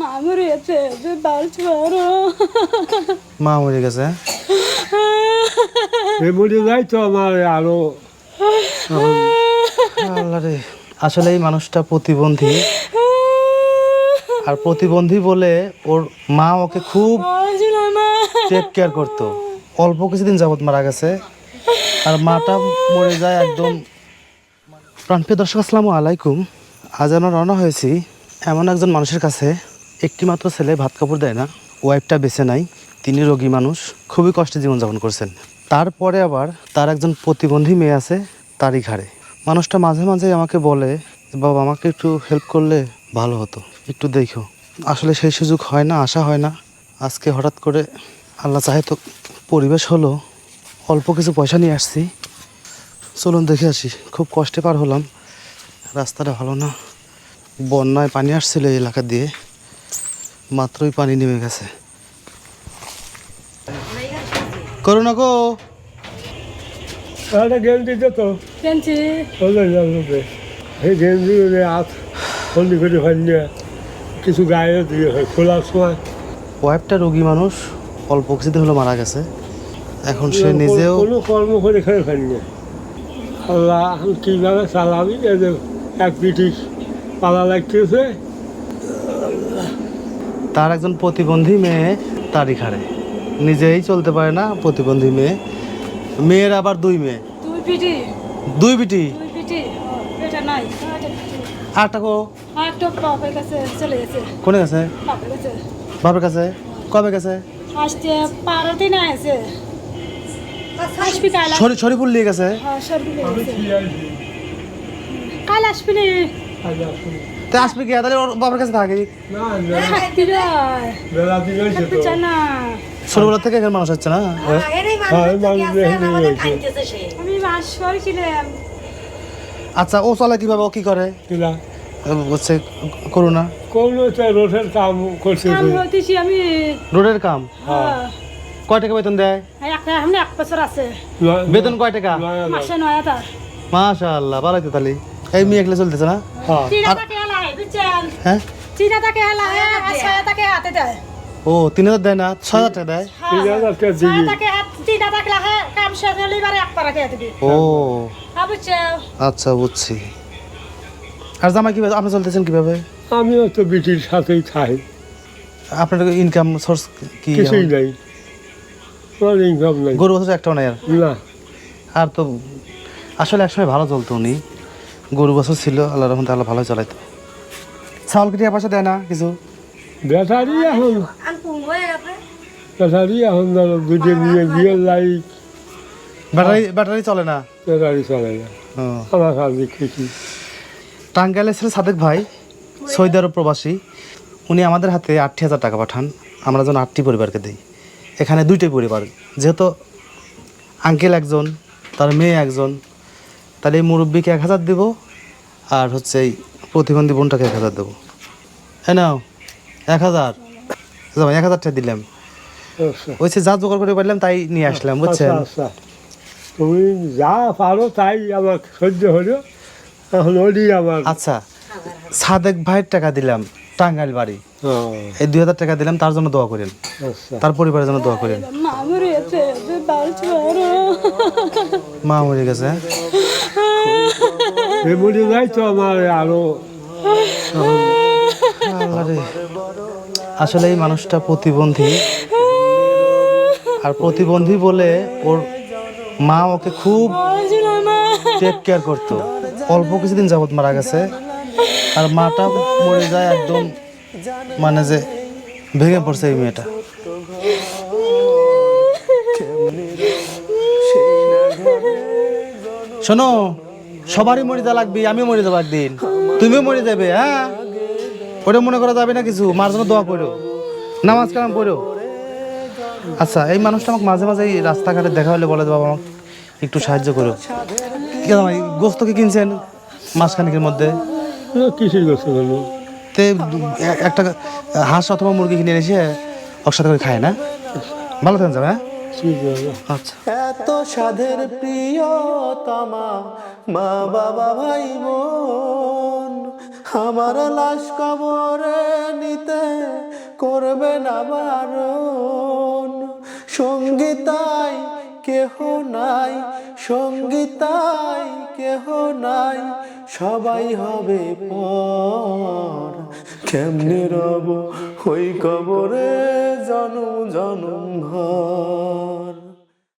মা মরে গেছে যে বাড়ছি মা মরে গেছে যাই তো আমার আরও। আসলে এই মানুষটা প্রতিবন্ধী। আর প্রতিবন্ধী বলে ওর মা ওকে খুব টেক কেয়ার করতো। অল্প কিছুদিন যাবত মারা গেছে। আর মাটা মরে যায় একদম প্রাণপ্রিয় দর্শক আসসালামু আলাইকুম। আজ আমরা রওনা হয়েছি এমন একজন মানুষের কাছে একটি মাত্র ছেলে ভাত কাপড় দেয় না ওয়াইফটা বেছে নাই, তিনি রোগী মানুষ, খুবই কষ্টে জীবনযাপন করছেন। তারপরে আবার তার একজন প্রতিবন্ধী মেয়ে আছে তারই ঘাড়ে। মানুষটা মাঝে মাঝে আমাকে বলে বাবা, আমাকে একটু হেল্প করলে ভালো হতো। একটু দেখো। আসলে সেই সুযোগ হয় না আশা হয় না। আজকে হঠাৎ করে আল্লাহ চাহে তো পরিবেশ হলো, অল্প কিছু পয়সা নিয়ে আসছি। চলুন দেখে আসি। খুব কষ্টে পার হলাম। রাস্তাটা ভালো না। বন্যায় পানি আসছিল এই এলাকা দিয়ে মাত্রই পানি নেমে গেছে। করো না গো। একটা গেঞ্জি দিত তো। কেনছি ওদের জানতে এই গেঞ্জি ওদের হাত হলদি করে হয় কিছু গায়ে দিয়ে হয় খোলার সময়। ওয়াইফটা রোগী মানুষ অল্প কিছুদিন হলো মারা গেছে। এখন সে নিজেও কোনো কর্ম করে খেয়ে ফেলনি আল্লাহ এখন কীভাবে চালাবি? এই যে এক পিঠি পালা লাগতেছে। তার একজন প্রতিবন্ধী মেয়ে তারই ঘাড়ে নিজেই চলতে পারে না প্রতিবন্ধী মেয়ে। মেয়ের আবার দুই মেয়ে। দুই বিটি আটটা কো। আর তো বাপের কাছে চলে গেছে। কোনে গেছে? বাপের কাছে। বাপের কাছে? কবে গেছে? ছড়ি নিয়ে গেছে? হ্যাঁ সরবি গেছে। কাল আসবি নি তা আসবে তাহলে ওর বাপের কাছে থাকি ছোটবেলা থেকে এখানে মানুষ হচ্ছে না হ্যাঁ আচ্ছা ও চলে কীভাবে ও কি করে হচ্ছে করোনা রোডের কাম রোডের কাম হ্যাঁ বেতন দেয় বেতন তো তাহলে এই মেয়ে একলা চলতেছে না? হ্যাঁ। হ্যাঁ? ও তিন হাজার দেয় না? ছয় হাজার টাকা দেয়? হ্যাঁ, দিবি। ও। হ্যাঁ আচ্ছা বুঝছি। আর জামাই কীভাবে আপনি চলতেছেন কীভাবে? আমিও তো বিটির সাথেই থাই। আপনার ইনকাম সোর্স কি? কিছুই নাই। কোনো ইনকাম নাই। গরু বছর একটাও নাই আর? না। আর তো আসলে একসময় ভালো চলতো উনি। গরু বছর ছিল আল্লাহ রহমতে আল্লাহ ভালো চালাইতো। চাউল টাকা পয়সা দেয় না কিছু? ব্যাটারি এখন ব্যাটারি এখন ধরো দুটো নিয়ে বিয়ের লাইট ব্যাটারি ব্যাটারি চলে না? ব্যাটারি চলে না। আমার টাঙ্গাইলের ছিল সাদেক ভাই সৌদি আরব প্রবাসী। উনি আমাদের হাতে আটটি হাজার টাকা পাঠান আমরা যেন আটটি পরিবারকে দিই। এখানে দুইটাই পরিবার যেহেতু আঙ্কেল একজন তার মেয়ে একজন তাহলে এই মুরব্বীকে এক হাজার দেবো আর হচ্ছে এই প্রতিবন্ধী বোনটাকে এক হাজার দেবো। হ্যাঁ নাও এক হাজার। আচ্ছা ভাই এক হাজারটা দিলাম। আচ্ছা। ওই সে যা জোগাড় করে পারলাম তাই নিয়ে আসলাম বুঝছেন? আচ্ছা আচ্ছা। তুমি যা পারো তাই আমার সহ্য হলো। এখন আমার। আচ্ছা সাদেক ভাইয়ের টাকা দিলাম টাঙ্গাইল বাড়ি। এই দুই হাজার টাকা দিলাম তার জন্য দোয়া করেন। আচ্ছা। তার পরিবারের জন্য দোয়া করেন। মা মরে গেছে যে বাড়ছি বড় মা মরে গেছে? এমনি যাই তো আমার আরও আসলে এই মানুষটা প্রতিবন্ধী। আর প্রতিবন্ধী বলে ওর মা ওকে খুব টেক কেয়ার করতো। অল্প কিছুদিন যাবত মারা গেছে। আর মাটা মরে যায় একদম মানে যে ভেঙে পড়ছে এই মেয়েটা। শোনো সবারই মরে যাওয়া লাগবে আমিও মরে যাব একদিন তুমিও মরে যাবে হ্যাঁ? ওটা মনে করা যাবে না কিছু মার জন্য দোয়া করো নামাজ কালাম পড়ো। আচ্ছা এই মানুষটা আমাকে মাঝে মাঝে এই রাস্তাঘাটে দেখা হলে বলে বাবা আমাকে একটু সাহায্য করো। কি ভাই গোস্ত কি কিনছেন মাসখানিকের মধ্যে? কিসের তে একটা হাঁস অথবা মুরগি কিনে এসে ওর সাথে করে খায় না? ভালো থাকেন যাবে হ্যাঁ? এত সাধের প্রিয়তমা মা বাবা, ভাই বোন, আমার লাশ কবরে নিতে করবে না বারণ। সঙ্গীতাই কেহ নাই সঙ্গীতাই কেহ নাই সবাই হবে পর। কেমনে রব ওই কবরে জনম জনম ভর